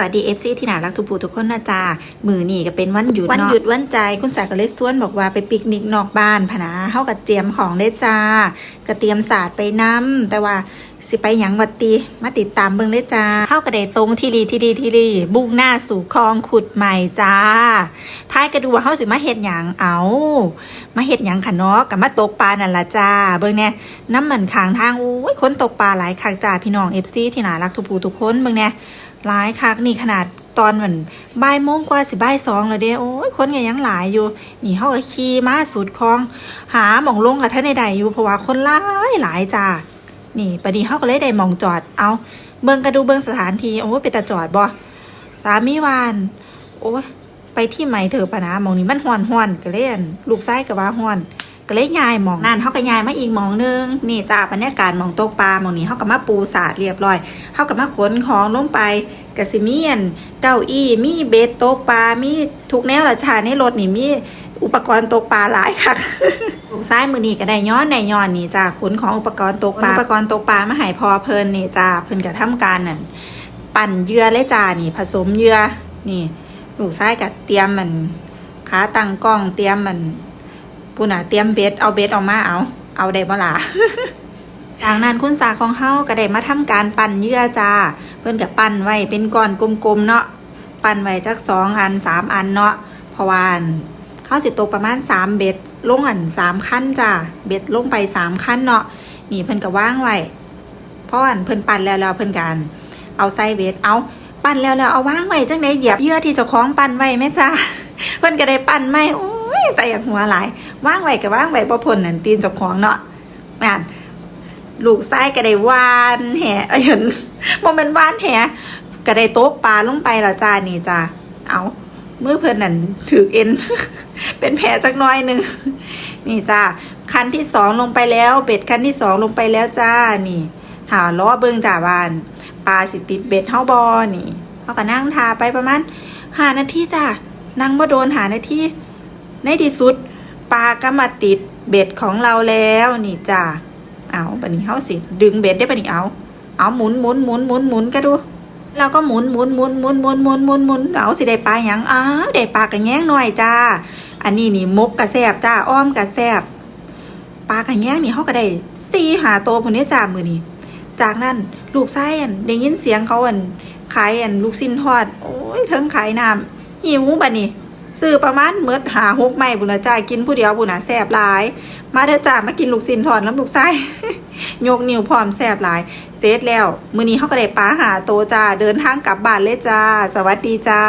สวัสดี FC ที่น่ารักทุกผู้ทุกคนนะจ๊ะมือนี่ก็เป็นวันหยุดวันเนาะหยุดวันใจคุณสายก็เลยส่วนบอกว่าไปปิกนิกนอกบ้านพะนะเฮาก็เตรียมของได้จ้ากระเตรียมศาสตร์ไปน้ำแต่ว่าสิไปหยังวัดตีมาติดตามเบิ่งเลยจ้าเฮาก็ไดตรงที่รีที่รีที่รีบุกหน้าสู่คลองขุดใหม่จ้าท้ายก็ดูว่าเฮาสิมาเฮ็ดหยังเอามาเฮ็ดหยังค่ะเนาะก็มาตกปลานั่นล่ะจ้า เบิ่งแน่น้ำเหมือนขางทางโอ้ยคนตกปลาหลายคักจ้าพี่น้อง FC ที่น่ารักทุกผู้ทุกคนเบิ่งแน่หลายคักนี่ขนาดตอนเหมือนบ่ายโมงกว่าสิบ่ายสองเลยเด้โอ้ยคนก็ยังหลายอยู่ นี่เขาก็ขี่มาสุดคลอง หาหมองลงกับท่านใดๆอยู่เพราะว่าคนหลายหลายจ้า นี่ประเดี๋ยวเขาก็เลยได้หมองจอด เอาเบิ่งกระดูเบิ่งสถานที่โอ้ยเป็นตาจอดบ่สามีวาน โอ้ไปที่ใหม่เถอะปะนะมองนี้มันห้อนห้อนก็เล่นลูกไส้กับว่าห้อนก็เลยยายมองนั่นเขาก็ยายมาอีกมองนึงนี่จ้าบรรยากาศมองตกปลามองนี้เขาก็มาปูสาดเรียบร้อยเขาก็มาขนของลงไปกะสิมีอันเก้าอี้มีเบสตกปลามีทุกแนวละชาในรถนี่มี อุปกรณ์ตกปลาหลายค่ะลูกซ้ายมือนี่ก็ได้ย้อนได้ย้อนนี่จ้าขนของอุปกรณ์ตกปลาอุปกรณ์ตกปลามาให้พอเพลินนี่จ้าเพิ่นก็ทำการนั่นปั่นเหยื่อเลยจ้านี่ ผสมเหยื่อนี่ลูกซ้ายก็เตรียมมันขาตั้งกล้องเตรียมมันปูน่ะเตรียมเบ็ดเอาเบ็ดออกมาเอา เอาได้บ่ล่ะจากนั้นคุณสาของเฮาก็ได้มาทำการปั่นเหยื่อจ้า เพิ่นก็ปั่นไว้เป็นก้อนกลมๆเนาะปั่นไว้จักสองอันสามอันเนาะเพราะว่าอัน เฮาสิตกประมาณสามเบ็ดลงอันสามขั้นจ้าเบ็ดลงไปสามขั้นเนาะนี่เพิ่นก็ว่างไว้เพราะอันเพิ่นปั่นแล้วแล้วเพิ่นกันเอาใส่เบ็ดเอาปั่นแล้วแล้วเอาว่างไว้จังไดเหยียบเยื่อที่เจ้าของปั่นไว้แม่จ้าเพิ่นก็ได้ปั่นไม่โอ้ยแต่อยากหัวหลายว่างไว้ก็ว่างไว้บ่พ้นนั่นตีนเจ้าของเนาะแม่นลูกไส้ก็ได้วานแหเอ้ยเห็นบ่แม่นวานแหก็ได้โต๊ะปลาลงไปแล้วจ้านี่จ้าเอา เมื่อเพิ่นนั่นถือเอ็น เป็นแผลจักน้อยหนึ่งนี่จ้าคันที่สองลงไปแล้วเบ็ดคันที่สองลงไปแล้วจ้านี่หาล้อเบิงจ้าบานปลาสิติดเบ็ดเฮาบ่นี่เฮาก็นั่งทาไปประมาณห้านาทีจ้านั่งบ่โดนหานาทีในที่สุดปลาก็มาติดเบ็ดของเราแล้วนี่จ้าเอาบันนี้เฮาสิ ดึงเบ็ดได้บันนี้เอา เอาหมุนหมุนหมุนหมุนหมุนก็ดู เราก็หมุนหมุนหมุนหมุนหมุนหมุนหมุนหมุนเอาสิได้ปลาหยังอ้าวได้ปลากระแงงหน่อยจ้า อันนี้นี่มกกระแซบจ้าอ้อมกระแซบปลากระแงงนี่เขาก็ได้สี่หาตัวคนนี้จ้ามือนี้จากนั้นลูกไส้อันได้ยินเสียงเขาอันขายอันลูกสิ้นทอด โอ้ยเทิงขายน้ำหิวบัดนี้ซื้อประมาณเมิดหาหกไม่บุญนะจ้ากินผู้เดียวบุญนะแสบหลาย มาเถอะจ้ามากินลูกสินทอดแล้วลูกไส้ยกนิ้วพร้อมแสบหลาย เสร็จแล้ว มือนี้เขาก็ได้ป้าหาโตจ้า เดินทางกลับบ้านเลยจ้า สวัสดีจ้า